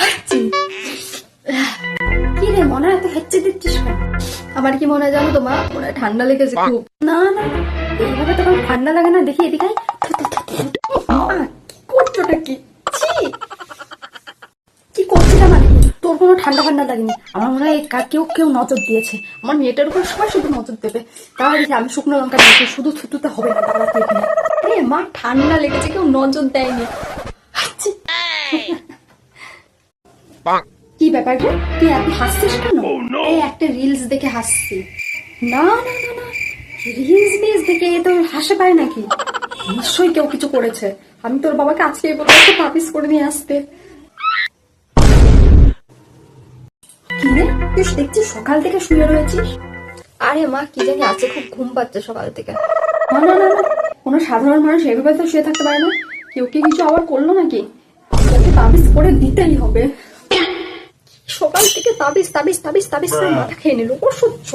হাঁচি। কি রে, মনে হয় দিচ্ছিস আমার কি মনে হয় জানো তোমার মনে হয় ঠান্ডা লেগেছে খুব। না না, এইভাবে তো কারও ঠান্ডা লাগে না, দেখি এদিকে করছোটা কি কি? করছিলাম মানে? তোর কোনো ঠান্ডা ঠান্ডা লাগেনি। আমার মনে হয় কেউ কেউ নজর দিয়েছে। আমার মেয়েটার উপর সবাই শুধু নজর দেবে। তাহলে আমি শুকনো লঙ্কা শুধু থুতুতে হবে না মা, ঠান্ডা লেগেছে, কেউ নজর দেয়নি হাঁচি। কি ব্যাপার রে তুই এত হাসছিস কেন? এই একটা রিলস দেখে হাসছি। না না না না। রিলস মিলস দেখে এ তোর হাসে পায় নাকি? নিশ্চয়ই কেউ কিছু করেছে। আমি তোর বাবাকে বলব একটু তাবিজ করে নিয়ে আসতে। কি রে? তুই দেখছিস সকাল থেকে শুয়ে রয়েছিস? আরে মা কি জানি আছে খুব ঘুম পাচ্ছে সকাল থেকে। না না না কোনো সাধারণ মানুষ এভাবে তো শুয়ে থাকতে পারে না। কেউ কি কিছু আবার করল নাকি? তোকে তাবিজ করে দিতেই হবে। সকাল থেকে তাবিজ তাবিজ তাবিজ তাবিজ করে মাথা খেয়ে নিল। অসহ্য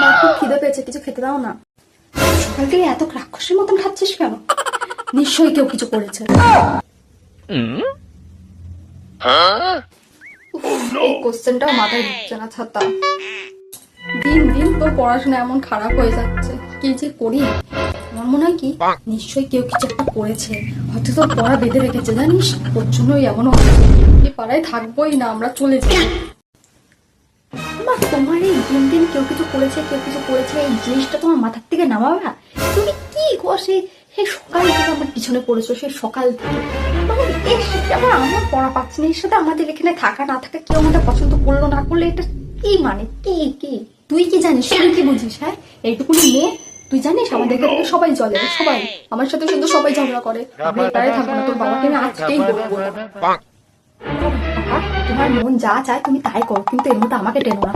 মা খুব খিদে পেয়েছে কিছু খেতে দাও না। সকাল থেকে এত রাক্ষসের মতন খাচ্ছিস কেন? নিশ্চয়ই কেউ কিছু করেছে। এই কোশ্চেনটাও মাথায় ঢুকছে না ছাতা। দিন দিন তোর পড়াশোনা এমন খারাপ হয়ে যাচ্ছে। কি যে করি? আমার মনে হয় কি নিশ্চয়ই কেউ কিছু একটা করেছে। হয়তো তোর পড়া বেঁধে রেখেছে জানিস? জন্যই হচ্ছে। এই পাড়ায় থাকবোই না আমরা চলে যাই। তোমার এই দিন দিন কেউ কিছু করেছে কেউ কিছু করেছে এই জিনিসটা তোমার মাথার থেকে নামাবে না? তুমি কি সে সেই সকাল থেকে আমার পিছনে পড়েছো সেই সকাল থেকে? মানে এর সাথে আবার আমার পড়া পাচ্ছি না এর সাথে আমাদের এখানে থাকা না থাকা কেউ আমাদের পছন্দ করল না করলে এটা কি মানে? কি কি? তুই কি জানিস? তুই কি বুঝিস হ্যাঁ? এইটুকুনি মেয়ে তুই জানিস আমাদের কাছে সবাই চলে সবাই। আমার সাথে শুধু সবাই ঝগড়া করে। আমি থাকব না, তোর বাবাকে আমি আজকেই বলব তোমার মন যা চায় তুমি তাই করো, কিন্তু এর মধ্যে আমাকে টেনো না।